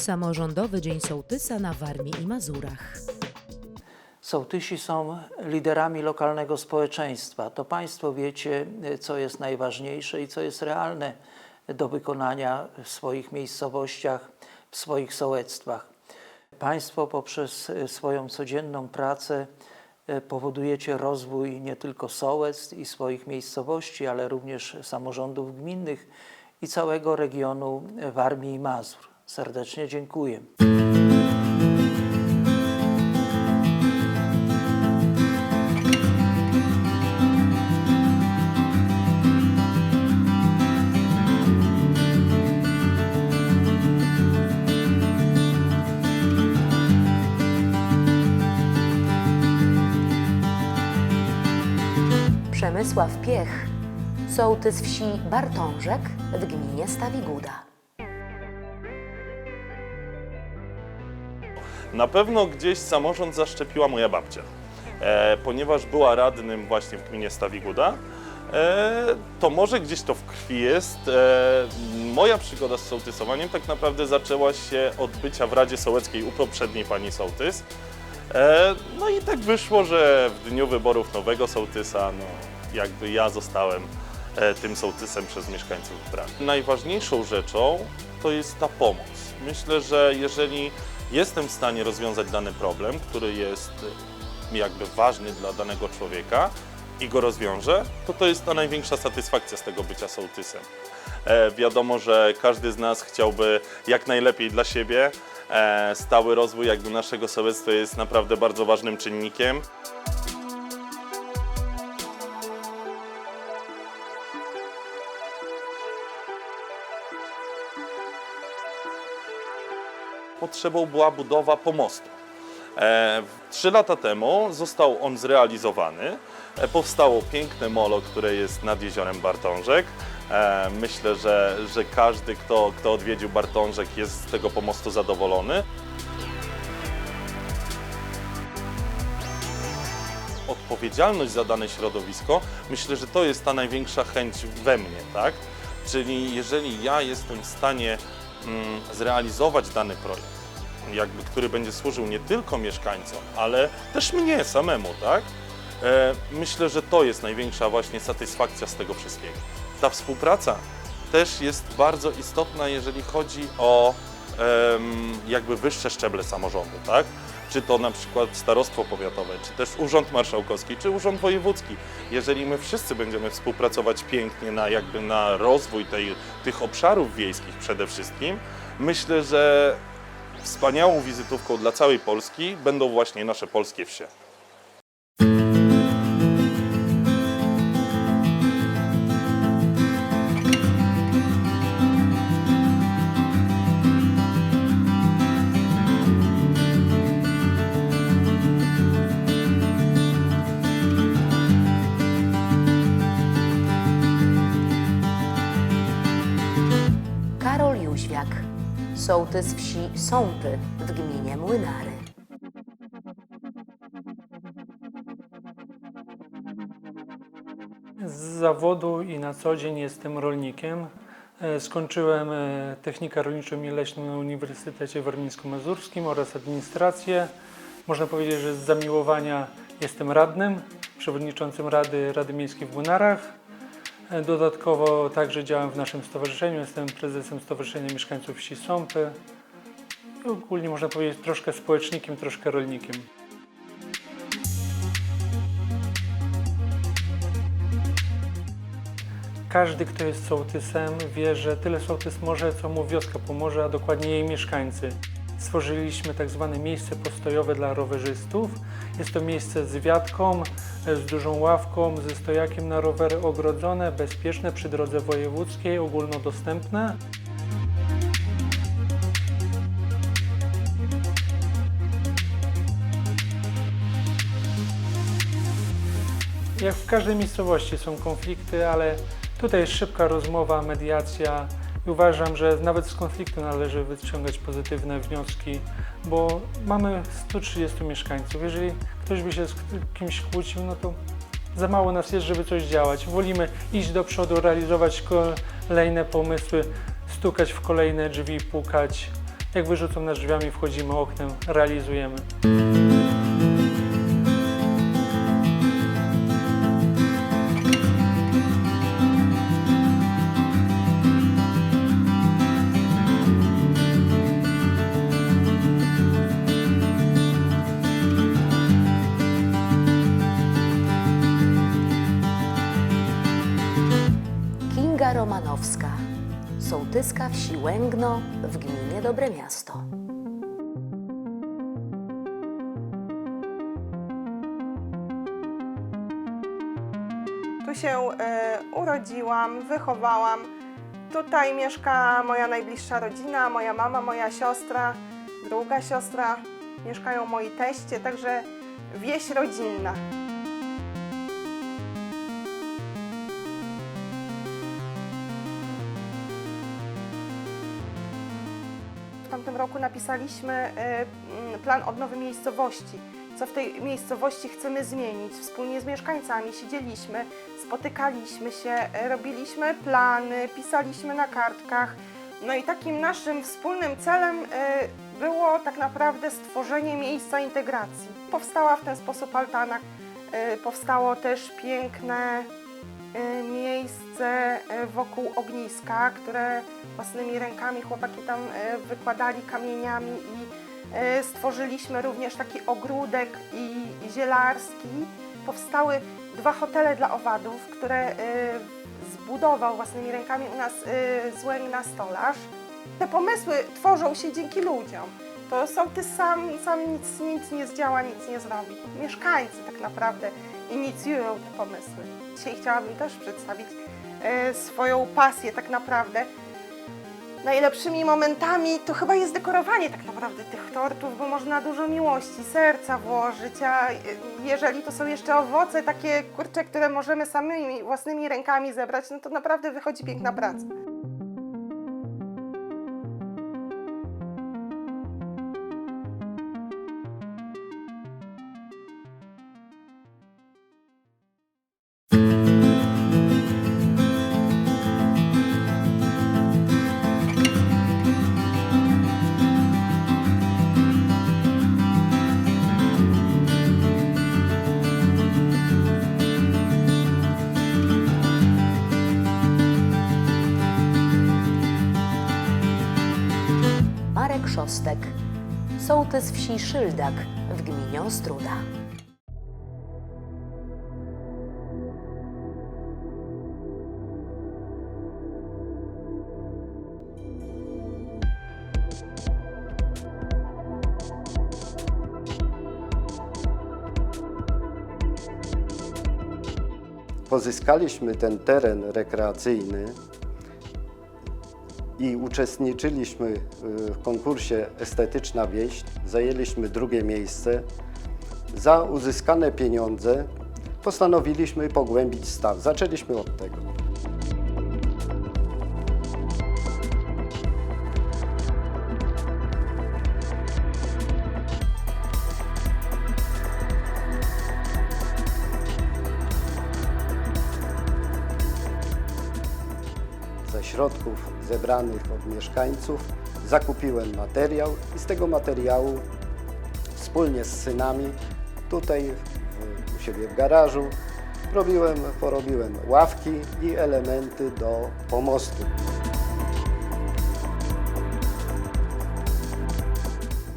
Samorządowy Dzień Sołtysa na Warmii i Mazurach. Sołtysi są liderami lokalnego społeczeństwa. To Państwo wiecie, co jest najważniejsze i co jest realne do wykonania w swoich miejscowościach, w swoich sołectwach. Państwo poprzez swoją codzienną pracę e, powodujecie rozwój nie tylko sołectw i swoich miejscowości, ale również samorządów gminnych i całego regionu Warmii i Mazur. Serdecznie dziękuję. Przemysław Piech, sołtys wsi Bartążek w gminie Stawiguda. Na pewno gdzieś samorząd zaszczepiła moja babcia, e, ponieważ była radnym właśnie w gminie Stawiguda. E, to może gdzieś to w krwi jest. E, moja przygoda z sołtysowaniem tak naprawdę zaczęła się od bycia w Radzie Sołeckiej u poprzedniej pani sołtys. E, no i tak wyszło, że w dniu wyborów nowego sołtysa, no jakby ja zostałem e, tym sołtysem przez mieszkańców wybrany. Najważniejszą rzeczą to jest ta pomoc. Myślę, że jeżeli jestem w stanie rozwiązać dany problem, który jest e, jakby ważny dla danego człowieka i go rozwiążę, to to jest ta największa satysfakcja z tego bycia sołtysem. E, wiadomo, że każdy z nas chciałby jak najlepiej dla siebie. E, stały rozwój jakby naszego sołectwa jest naprawdę bardzo ważnym czynnikiem. Potrzebą była budowa pomostu. E, Trzy lata temu został on zrealizowany. E, Powstało piękne molo, które jest nad jeziorem Bartążek. E, Myślę, że, że każdy, kto, kto odwiedził Bartążek, jest z tego pomostu zadowolony. Odpowiedzialność za dane środowisko, myślę, że to jest ta największa chęć we mnie, tak? Czyli jeżeli ja jestem w stanie zrealizować dany projekt, jakby, który będzie służył nie tylko mieszkańcom, ale też mnie samemu, tak? E, myślę, że to jest największa właśnie satysfakcja z tego wszystkiego. Ta współpraca też jest bardzo istotna, jeżeli chodzi o jakby wyższe szczeble samorządu, tak? Czy to na przykład starostwo powiatowe, czy też urząd marszałkowski, czy urząd wojewódzki. Jeżeli my wszyscy będziemy współpracować pięknie na jakby na rozwój tej, tych obszarów wiejskich przede wszystkim, myślę, że wspaniałą wizytówką dla całej Polski będą właśnie nasze polskie wsie. Sołtys wsi Sąpy w gminie Młynary. Z zawodu i na co dzień jestem rolnikiem. E, Skończyłem e, technikę rolniczą i leśną na Uniwersytecie Warmińsko-Mazurskim oraz administrację. Można powiedzieć, że z zamiłowania jestem radnym, przewodniczącym Rady Rady Miejskiej w Młynarach. Dodatkowo także działam w naszym stowarzyszeniu, jestem prezesem Stowarzyszenia Mieszkańców Wsi Sąpy. I ogólnie można powiedzieć troszkę społecznikiem, troszkę rolnikiem. Każdy, kto jest sołtysem, wie, że tyle sołtys może, co mu wioska pomoże, a dokładnie jej mieszkańcy. Stworzyliśmy tak zwane miejsce postojowe dla rowerzystów. Jest to miejsce z wiatką, e, z dużą ławką, ze stojakiem na rowery, ogrodzone, bezpieczne przy drodze wojewódzkiej, ogólnodostępne. Jak w każdej miejscowości są konflikty, ale tutaj jest szybka rozmowa, mediacja uważam, że nawet z konfliktu należy wyciągać pozytywne wnioski, bo mamy 130 mieszkańców. Jeżeli ktoś by się z kimś kłócił, no to za mało nas jest, żeby coś działać. Wolimy iść do przodu, realizować kolejne pomysły, stukać w kolejne drzwi, pukać Jak wyrzucą nas drzwiami, wchodzimy oknem, realizujemy. Sołtyska wsi Łęgno w gminie Dobre Miasto. Tu się e, urodziłam, wychowałam. Tutaj mieszka moja najbliższa rodzina, moja mama, moja siostra, druga siostra. Mieszkają moi teście, także wieś rodzinna. Roku napisaliśmy e, mm, plan odnowy miejscowości. Co w tej miejscowości chcemy zmienić. Wspólnie z mieszkańcami siedzieliśmy, spotykaliśmy się, e, robiliśmy plany, pisaliśmy na kartkach. No i takim naszym wspólnym celem e, było tak naprawdę stworzenie miejsca integracji. Powstała w ten sposób altana. Powstało też piękne miejsce e, wokół ogniska, które własnymi rękami chłopaki tam e, wykładali kamieniami i stworzyliśmy również taki ogródek i zielarski. Powstały dwa hotele dla owadów, które zbudował własnymi rękami u nas e, z Łęgna stolarz. Te pomysły tworzą się dzięki ludziom. To sołtys sam, sam nic, nic nie zdziała, nic nie zrobi. Mieszkańcy tak naprawdę inicjują te pomysły. Dzisiaj chciałabym też przedstawić e, swoją pasję tak naprawdę. Najlepszymi momentami to chyba jest dekorowanie tak naprawdę tych tortów, bo można dużo miłości, serca włożyć, a e, jeżeli to są jeszcze owoce takie kurcze, które możemy samymi własnymi rękami zebrać, no to naprawdę wychodzi piękna praca. Marek Szostek, sołtys wsi Szyldak w gminie Ostruda. Pozyskaliśmy ten teren rekreacyjny i uczestniczyliśmy y, w konkursie Estetyczna Wieś. Zajęliśmy drugie miejsce. Za uzyskane pieniądze postanowiliśmy pogłębić staw. Zaczęliśmy od tego. Środków zebranych od mieszkańców zakupiłem materiał i z tego materiału wspólnie z synami tutaj u siebie w garażu robiłem, porobiłem ławki i elementy do pomostu.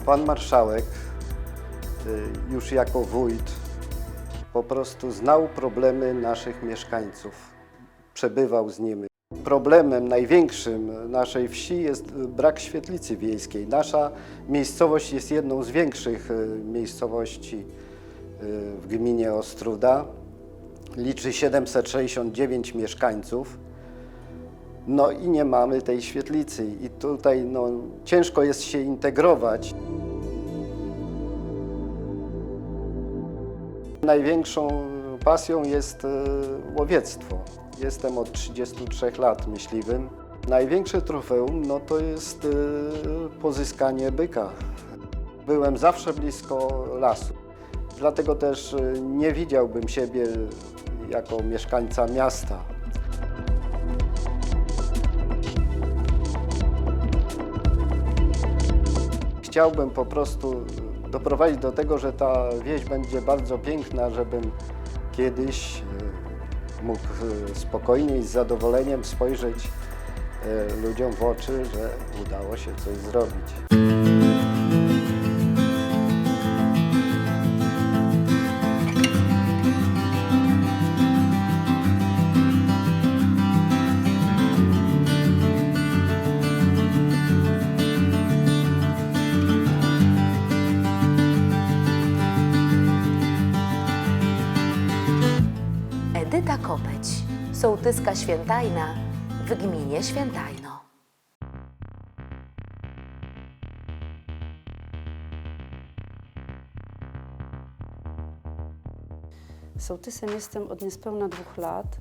Pan marszałek y, już jako wójt po prostu znał problemy naszych mieszkańców, przebywał z nimi. Problemem największym naszej wsi jest brak świetlicy wiejskiej. Nasza miejscowość jest jedną z większych y, miejscowości y, w gminie Ostruda. Liczy 769 mieszkańców. No i nie mamy tej świetlicy i tutaj no, ciężko jest się integrować. Największą pasją jest e, łowiectwo. Jestem od 33 lat myśliwym. Największe trofeum no, to jest e, pozyskanie byka. Byłem zawsze blisko lasu. Dlatego też e, nie widziałbym siebie jako mieszkańca miasta. chciałbym po prostu doprowadzić do tego, że ta wieś będzie bardzo piękna, żebym kiedyś e, mógł e, spokojnie i z zadowoleniem spojrzeć e, ludziom w oczy, że udało się coś zrobić. Edyta Kopeć, sołtyska Świętajna w gminie Świętajno. Sołtysem jestem od niespełna dwóch lat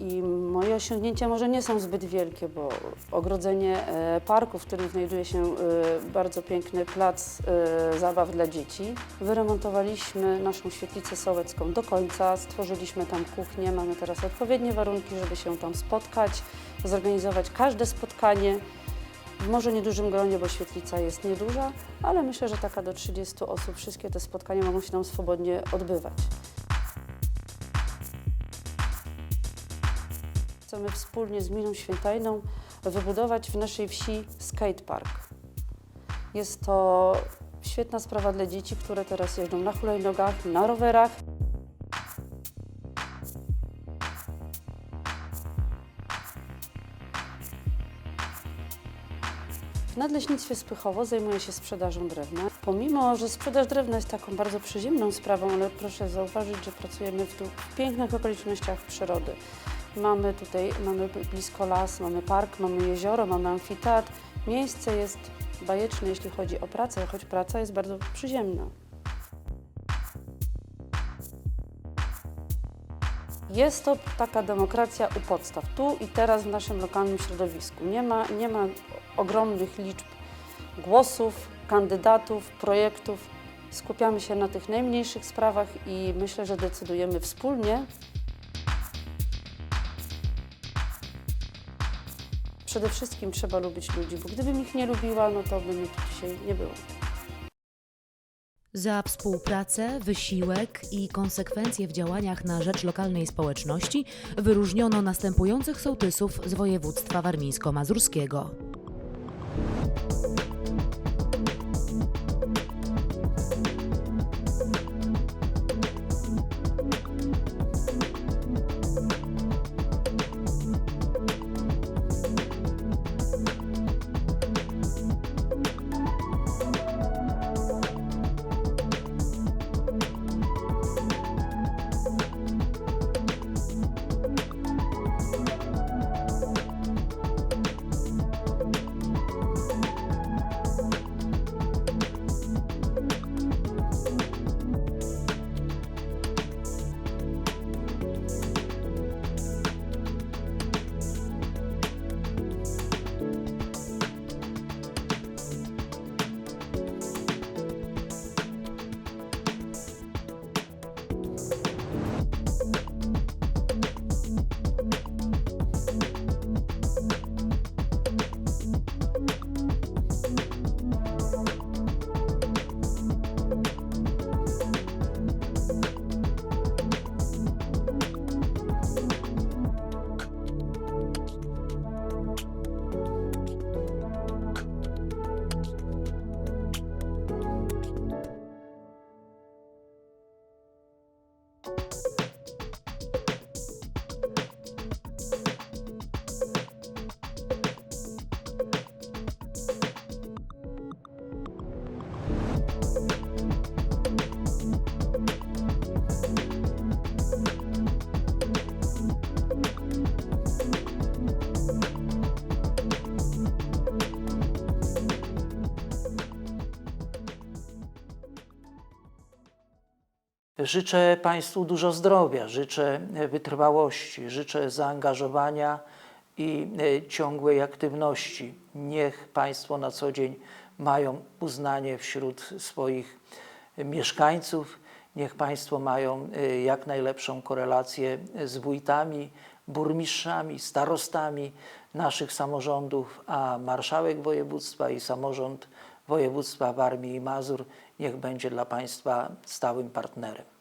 i moje osiągnięcia może nie są zbyt wielkie, bo ogrodzenie e, parku, w którym znajduje się e, bardzo piękny plac e, zabaw dla dzieci. Wyremontowaliśmy naszą świetlicę sołecką do końca, stworzyliśmy tam kuchnię, mamy teraz odpowiednie warunki, żeby się tam spotkać, zorganizować każde spotkanie. W może niedużym gronie, bo świetlica jest nieduża, ale myślę, że taka do 30 osób, wszystkie te spotkania mogą się tam swobodnie odbywać. Chcemy wspólnie z Gminą Świętajną wybudować w naszej wsi skatepark. Jest to świetna sprawa dla dzieci, które teraz jeżdżą na hulajnogach, na rowerach. W Nadleśnictwie Spychowo zajmuję się sprzedażą drewna. Pomimo, że sprzedaż drewna jest taką bardzo przyziemną sprawą, ale proszę zauważyć, że pracujemy w, tu, w pięknych okolicznościach przyrody. Mamy tutaj, mamy blisko las, mamy park, mamy jezioro, mamy amfiteatr. Miejsce jest bajeczne, jeśli chodzi o pracę, choć praca jest bardzo przyziemna. Jest to taka demokracja u podstaw, tu i teraz w naszym lokalnym środowisku. Nie ma, nie ma ogromnych liczb głosów, kandydatów, projektów. Skupiamy się na tych najmniejszych sprawach i myślę, że decydujemy wspólnie. Przede wszystkim trzeba lubić ludzi, bo gdybym ich nie lubiła, no to by mnie tu dzisiaj nie było. Za współpracę, wysiłek i konsekwencje w działaniach na rzecz lokalnej społeczności wyróżniono następujących sołtysów z województwa warmińsko-mazurskiego. Życzę Państwu dużo zdrowia, życzę wytrwałości, życzę zaangażowania i e, ciągłej aktywności. Niech Państwo na co dzień mają uznanie wśród swoich mieszkańców, niech Państwo mają e, jak najlepszą korelację z wójtami, burmistrzami, starostami naszych samorządów, a marszałek województwa i samorząd województwa Warmii i Mazur niech będzie dla Państwa stałym partnerem.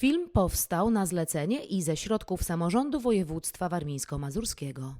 Film powstał na zlecenie i ze środków samorządu województwa warmińsko-mazurskiego.